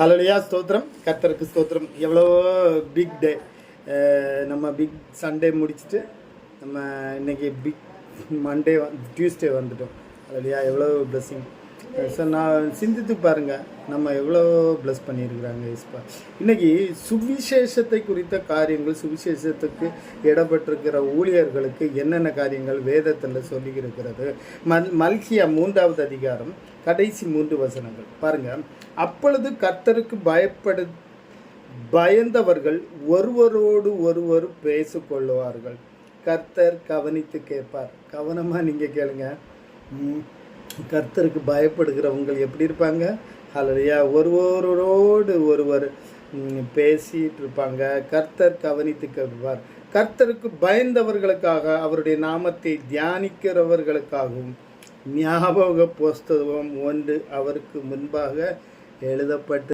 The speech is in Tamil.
ஹலோலியா ஸ்தோத்திரம். கர்த்தருக்கு ஸ்தோத்திரம். எவ்வளோ பிக் டே நம்ம பிக் சண்டே முடிச்சுட்டு நம்ம இன்னைக்கு பிக் மண்டே டியூஸ்டே வந்துட்டோம். ஹலோலியா எவ்வளோ பிளஸ்ஸிங் சார் நான் சிந்தித்து பாருங்கள் நம்ம எவ்வளோ ப்ளஸ் பண்ணியிருக்கிறாங்க இஸ்பா. இன்னைக்கு சுவிசேஷத்தை குறித்த காரியங்கள் சுவிசேஷத்துக்கு இடப்பட்டிருக்கிற ஊழியர்களுக்கு என்னென்ன காரியங்கள் வேதத்தில் சொல்லியிருக்கிறது? மல் மல்கியா மூன்றாவது அதிகாரம் கடைசி மூன்று வசனங்கள். பாருங்க அப்பொழுது கர்த்தருக்கு பயப்படு பயந்தவர்கள் ஒருவரோடு ஒருவர் பேசிக்கொள்வார்கள் கர்த்தர் கவனித்து கேட்பார். கவனமாக நீங்கள் கேளுங்க. கர்த்தருக்கு பயப்படுகிறவங்க எப்படி இருப்பாங்க? அல்லையா ஒருவரோடு ஒருவர் பேசிட்டு இருப்பாங்க கர்த்தர் கவனித்து கருவார் கர்த்தருக்கு பயந்தவர்களுக்காக அவருடைய நாமத்தை தியானிக்கிறவர்களுக்காகவும் ஞாபக புஸ்தகம் ஒன்று அவருக்கு முன்பாக எழுதப்பட்டு